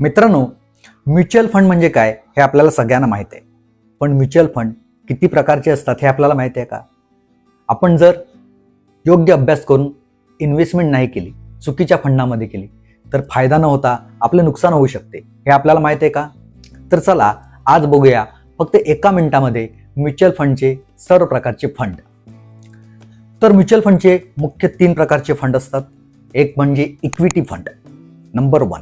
मित्रांनो mutual fund म्हणजे काय हे आपल्याला सगळ्यांना माहीत आहे. पण म्युच्युअल फंड किती प्रकारचे असतात हे आपल्याला माहिती आहे का? आपण जर योग्य अभ्यास करून इन्व्हेस्टमेंट नाही केली चुकीच्या फंडामध्ये केली तर फायदा न होता आपलं नुकसान होऊ शकते. हे आपल्याला माहीत आहे का? तर चला आज बघूया फक्त एका मिनिटामध्ये म्युच्युअल फंडचे सर्व प्रकारचे फंड. तर म्युच्युअल फंडचे मुख्य तीन प्रकारचे फंड असतात. एक म्हणजे इक्विटी फंड नंबर वन.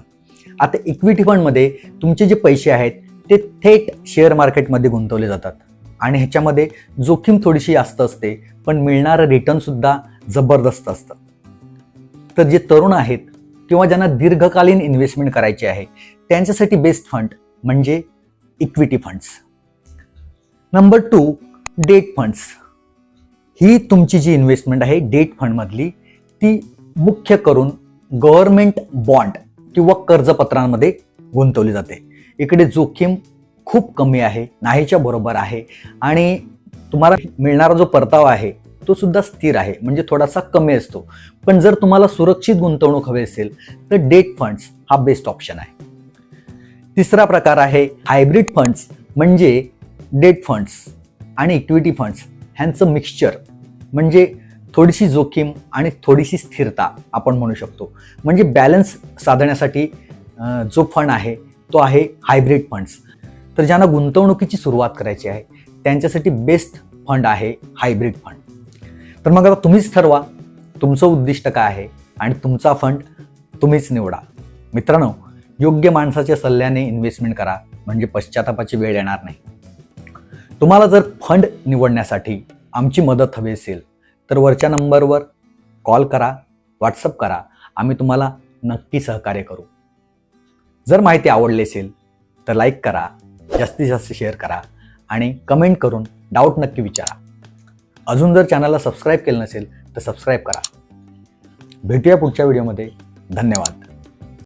आता इक्विटी फंडमध्ये तुमचे जे पैसे आहेत ते थेट शेअर मार्केटमध्ये गुंतवले जातात. आणि ह्याच्यामध्ये जोखीम थोडीशी जास्त असते पण मिळणारं रिटर्न सुद्धा जबरदस्त असतं. तर जे तरुण आहेत किंवा ज्यांना दीर्घकालीन इन्व्हेस्टमेंट करायची आहे त्यांच्यासाठी बेस्ट फंड म्हणजे equity funds number two debt funds ही तुमची जी इन्व्हेस्टमेंट आहे डेट फंडमधली ती मुख्य करून गव्हर्नमेंट बॉन्ड किंवा कर्जपत्रांमध्ये गुंतवली जाते. इकडे जोखीम खूप कमी आहे नाहीच्या बरोबर आहे आणि तुम्हाला मिळणारा जो परतावा आहे तो सुद्धा स्थिर आहे म्हणजे थोडासा कमी असतो. पण जर तुम्हाला सुरक्षित गुंतवणूक हवी असेल तर डेट फंड्स हा बेस्ट ऑप्शन आहे. तिसरा प्रकार आहे हायब्रिड फंड्स म्हणजे डेट फंड्स आणि इक्विटी फंड्स ह्यांचं मिक्सचर म्हणजे थोडीशी जोखीम आणि थोडीशी स्थिरता आपण म्हणू शकतो. म्हणजे बॅलन्स साधण्यासाठी जो फंड आहे तो आहे हायब्रिड फंड्स तर ज्यांना गुंतवणुकीची सुरुवात करायची आहे त्यांच्यासाठी बेस्ट फंड आहे हायब्रिड फंड तर मग आता तुम्हीच ठरवा तुमचं उद्दिष्ट काय आहे आणि तुमचा फंड तुम्हीच निवडा. मित्रांनो योग्य माणसाच्या सल्ल्याने इन्व्हेस्टमेंट करा म्हणजे पश्चातापाची वेळ येणार नाही. तुम्हाला जर फंड निवडण्यासाठी आमची मदत हवी असेल तर वरच्या नंबरवर कॉल करा व्हॉट्सअप करा. आम्ही तुम्हाला नक्की सहकार्य करू. जर माहिती आवडली असेल तर लाईक करा जास्तीत जास्त शेअर करा आणि कमेंट करून डाऊट नक्की विचारा. अजून जर चॅनलला सबस्क्राईब केलं नसेल तर सबस्क्राईब करा. भेटूया पुढच्या व्हिडिओमध्ये धन्यवाद.